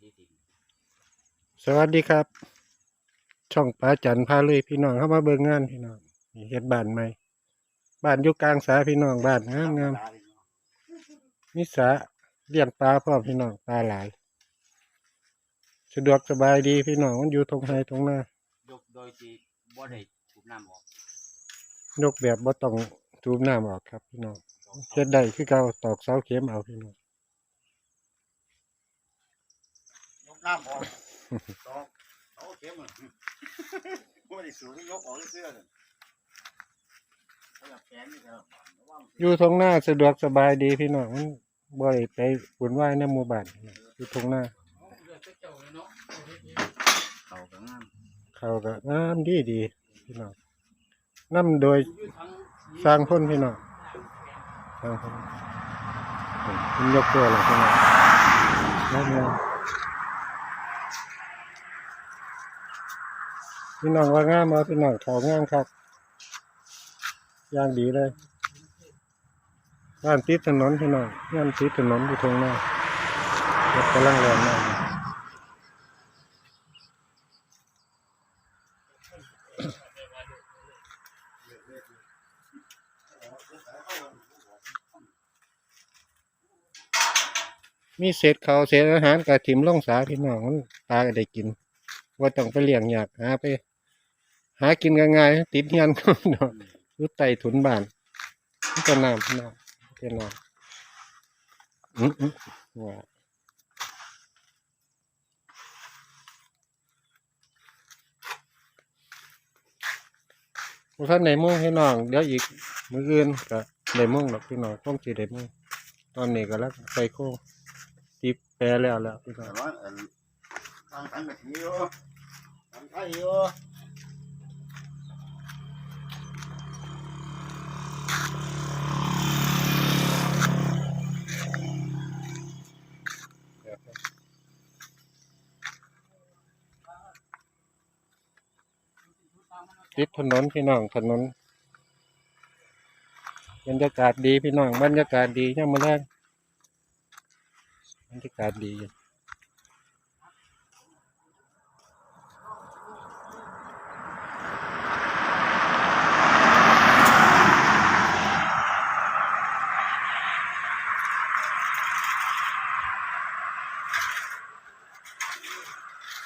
สีสิงสวัสดีครับ ช่องป้าจันพาเลยพี่น้องเข้ามาเบิ่งงานพี่น้องนี่เฮ็ดบ้านใหม่บ้านอยู่กลางสาพี่น้องบ้านงามงามมีสระเลี้ยงปลาพร้อมพี่น้องปลาหลาย สะดวกสบายดีพี่น้องมันอยู่ตรงไห้ตรงหน้ายกโดยที่บ่ได้ถูกน้ำออกยกแบบบ่ต้องทูบน้ำออกครับพี่น้องเฮ็ดได้คือเก่าตอกเสาเข็มเอาพี่น้อง ยก น้ำออกตอกเอาเข็มอะบ่ได้สูงยกออกเสื้อเลยขาอยากแขนนี่ครับระวังอยู่ตรงหน้าสะดวกสบายดีพี่น้องมันบ่ได้ไปวุ่นวายในหมู่บ้านอยู่ตรงหน้า เขาก็งามเขาก็งามดีดีพี่น้องนำโดยสร้างพ้นพี่น้องสร้างพ้นมันยกตัวเลยพี่น้องงามงาม พี่น้องว่างามมาพี่น้องเขางามครับย่างดีเลยบ้านติดถนนพี่น้องงานติดถนนอยู่ตรงหน้ารถกำลังแรงมากมีเศษเขาวเศษอาหารกับถิ่มล่องสาพี่น้องมันปลาก็ได้กินว่าต้องไปเลี้ยงอยากหาไป หากินง่ายๆติดเฮียนก็พี่น้องอยู่ใต้ถุนบ้านมันก็น้ำพี่น้องเป็นน้ำอืมอืมว่าท่านในมุ่งพี่น้องเดี๋ยวอีกมืออื่นก็ได้มุ่งหรอกพี่น้องต้องจีได้มุ่งตอนนี้ก็แล้วใส่โค้งตีแปรแล้วแล้วพี่น้องต่ว่าอันทางทางแบบนี้อยู่ทางไทยอยู่ ติดถนนพี่น้องถนนบรรยากาศดีพี่น้องบรรยากาศดียังมาแรงบรรยากาศดีอยู่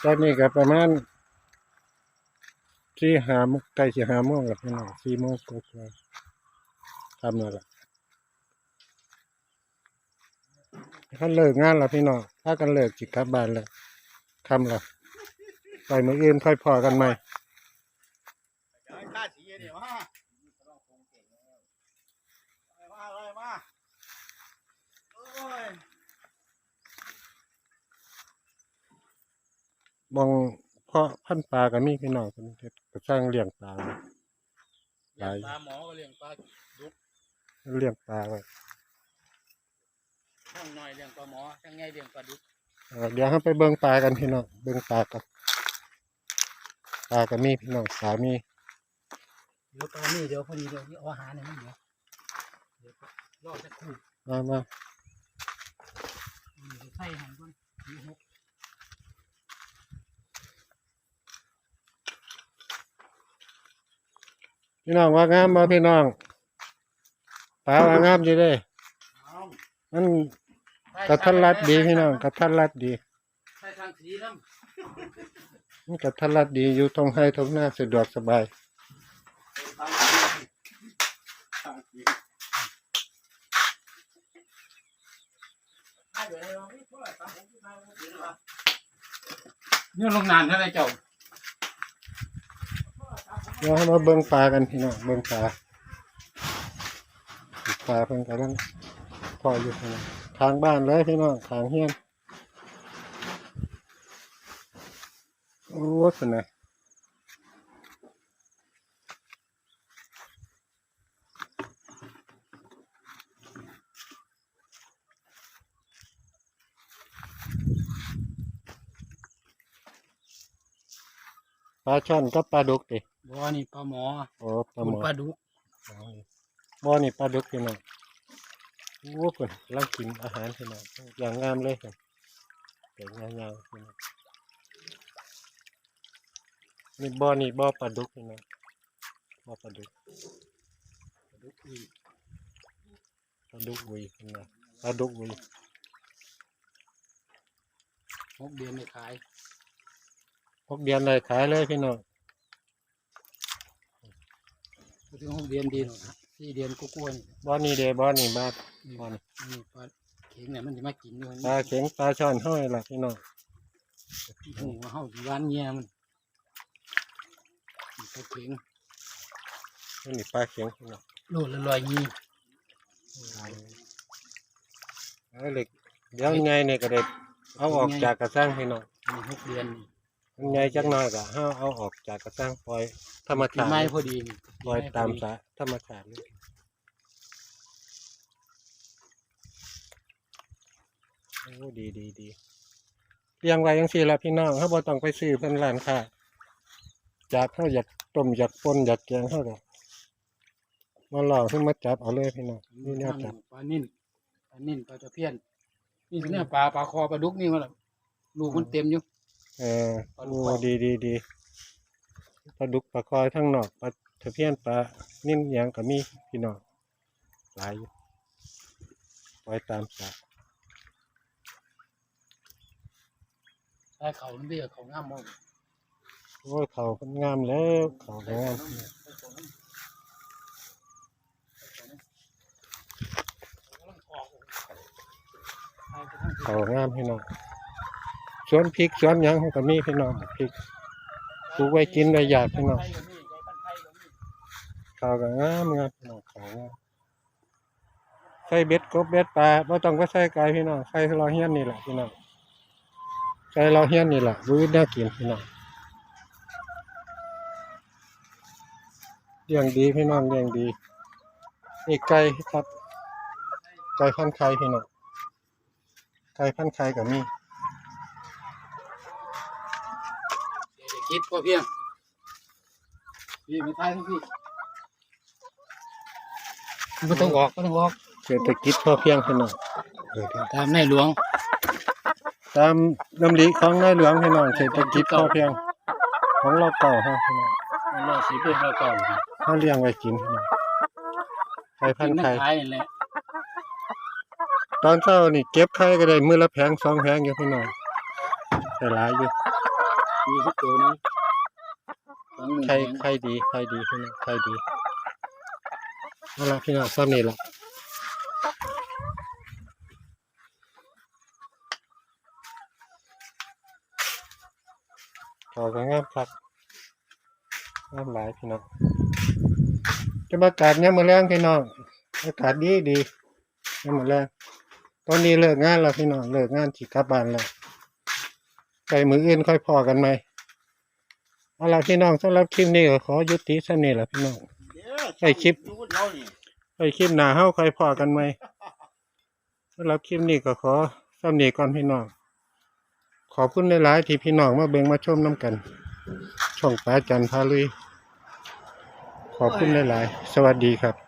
ตอนนี้ก็ประมาณที่หาโมงใกล้สิหาโมงแล้วพี่น้องสี่โมงกว่าๆทำแล้วล่ะเขาเลิกงานแล้วพี่น้องถ้ากันเลิกจิกลับบานแล้วคำละไปมืออื่นค่อยพอกันใหม่ย้ายค่าสีนี่มามาเลยมาโอ้ย มองเพาะพันธุ์ปลากันมีพี่น้องคนเฮ็ดก็สร้างเลี้ยงปลาไว้หลายปลาหมอก็เลี้ยงปลาเลี้ยงปลาไว้ช่างน้อยเลี้ยงปลาหมอช่างใหญ่เลี้ยงปลาดุกเอ่อเดี๋ยวเราไปเบิ่งปลากันพี่น้องเบิ่งปลากันปลาก็มีพี่น้องปลามีเดี๋ยวปลานี่เดี๋ยวพอดีเดี๋ยวเอาอาหารเนี่ยมันเดี๋ยวเดี๋ยวรอจะคู่มามาอืมใส่หันก่อนมีหก พี่น้องว่างามบ่พี่น้องปลาว่างามอยู่เด้ มันกระทันรัดดีพี่น้องกระทันรัดดีใส่ทางสีน้มันกระทันรัดดีอยู่ตรงให้ตรงหน้าสะดวกสบาย ทางสีำเนี่ยลงนานเท่าไรเจ้า เดี๋ยวเรามาเบิ่งปลากันพี่น้องเบิ่งปลาปลาเพิ่นกำลังพออยู่ข้างทางบ้านเลยพี่น้องทางเฮียนโอ้เป็นไงปลาช่อนกับปลาดุกดิ บ่อนี่ปลาหมอโอ้ปลาคุหณมอปลาดุกบ่อนี่ปลาดุกพี่น้องโอ้เพิ่นกำลังกินอาหารพี่น้องอย่างงามเลยครับแปลงยาวๆพี่น้องนี่บ่อนี่บ่อปลาดุกพี่น้องบ่อปลาดุกดุกอีกปลาดุกอุยพี่น้องปลาดุกอุยหกเดือนไม่ขายหกเดือนเลยขายเลยพี่น้อง พูดถึงหกเดือนดีหน่อยสี่เดือนก็กลัวนี่บ่อนี่เด้บ่อนี่บ้านนี่บ่อนี่นี่ปลาเข็งเนี่ยมันจะมากินด้วยปลาเข็งปลาช่อนห้อยล่ะพี่น้องหูว่าเฮาสิหวานเงี้ยมันนี่ปลาเข็งนี่ปลาเข็งพี่น้องโลละร้อยยี่เอาเหล็กเดี๋ยวไงเนี่ยก็เด็ดเอาออกจากกระซังพี่น้องนี่หกเดือนนี่ ไงจักหน่อยก็ห้าเอาออกจากกระซังปล่อยธรรมปีชาติไม้พอดีนี่ปล่อยปีไตามพอดีสายธรรมชาติเลยโอ้ดีดีดีเลี้ยงไว้ยังสี่ละพี่น้องเขาบ่ต้องไปซื้อเพิ่นร้านค้าจากเขาอยากต้มอยากปนอยากแกงเขาก็มาหล่อขึ้นมาจับเอาเลยพี่น้องนี่แนวจับ ปลานิ่นปลานิ่นปลาตะเพียนนี่เนี่ยปลาปลาคอปลาดุกนี่มันล่ะลูกมันเต็มอยู่ เออปลาดุโอ้กดีดีดีปลาดุกปลาคอยทั้งนอกปลาตะเพียนปลานิ่มหยังก็มีพี่น้องหลายอยู่ปล่อยตามสายใช้เขาเรียกเขาง่ามมองโอ้ยเขาเพิ่นงามแล้วเขาก็งามเขางามพี่น้อง สวนพริกสวนหยังเขาก็มีพี่น้องพริกปลูกไว้กินไว้อยากพี่น้องเขาวก็งามงามพี่น้องขางามใส่เบ็ดกบเบ็ดปลาบ่ต้องไปใส่ไก่พี่น้องใส่เราเฮี้ยนนี่แหละพี่น้องใส่เราเฮี้ยนนี่แหละรู้น่ากินพี่น้องเลี้ยงดีพี่น้องเลี้ยงดีนี่ไก่ครับไก่พันไข่พี่น้องไก่พันไข่ก็มี เศรษฐกิจพอเพียงพี่ไม่ทายทั้งพี่ก็ต้องออกก็ต้องออกเศรษฐกิจพอเพียงพี่น้องเออตามในหลวง ตามดำริของนายหลวงพี่น้องเศรษฐกิจพอเพียง ของเราเก่าฮะพี่น้องมันรอสีเป็นเราเก่าเขาเลี้ยงไว้กินพี่น้องไข่พันกินธุ์นั่ไข่นขายนี่แหละตอนเช้านี่เก็บไข่ก็ได้มือละแผงสองแผงอยู่พี่น้องแต่หลายอยู่ มีสักตัวนึงสองหมื่นไข่ไข่ดีไข่ดีพี่น้องไข่ดีเอาละพี่น้องซ้ำนี่ละเขาก็งามครับงามหลายพี่น้องจะประกาศเนี่ยามมาแรงพี่น้องอากาศดีดีเนี่ยามมาแรงตอนนี้เลิกงานแล้วพี่น้องเลิกงานที่กลับบ้านแล้ว ไปมืออื่นค่อยพอกันไหมเอาล่ะพี่น้องสำหรับคลิปนี้ก็ขอยุติสั้นนี่แหละพี่น้อง ไอ้คลิปดูเรานี่ไปคลิปหน้าเฮาค่อยพอกันไหมสำหรับคลิปนี้ก็ขอสำเนีก่อนพี่น้อง ขอบคุณหลายๆที่พี่น้องมาเบิ่งมาชมน้ำกัน ช่องป้าจันพาลุย ขอบคุณหลายๆ สวัสดีครับ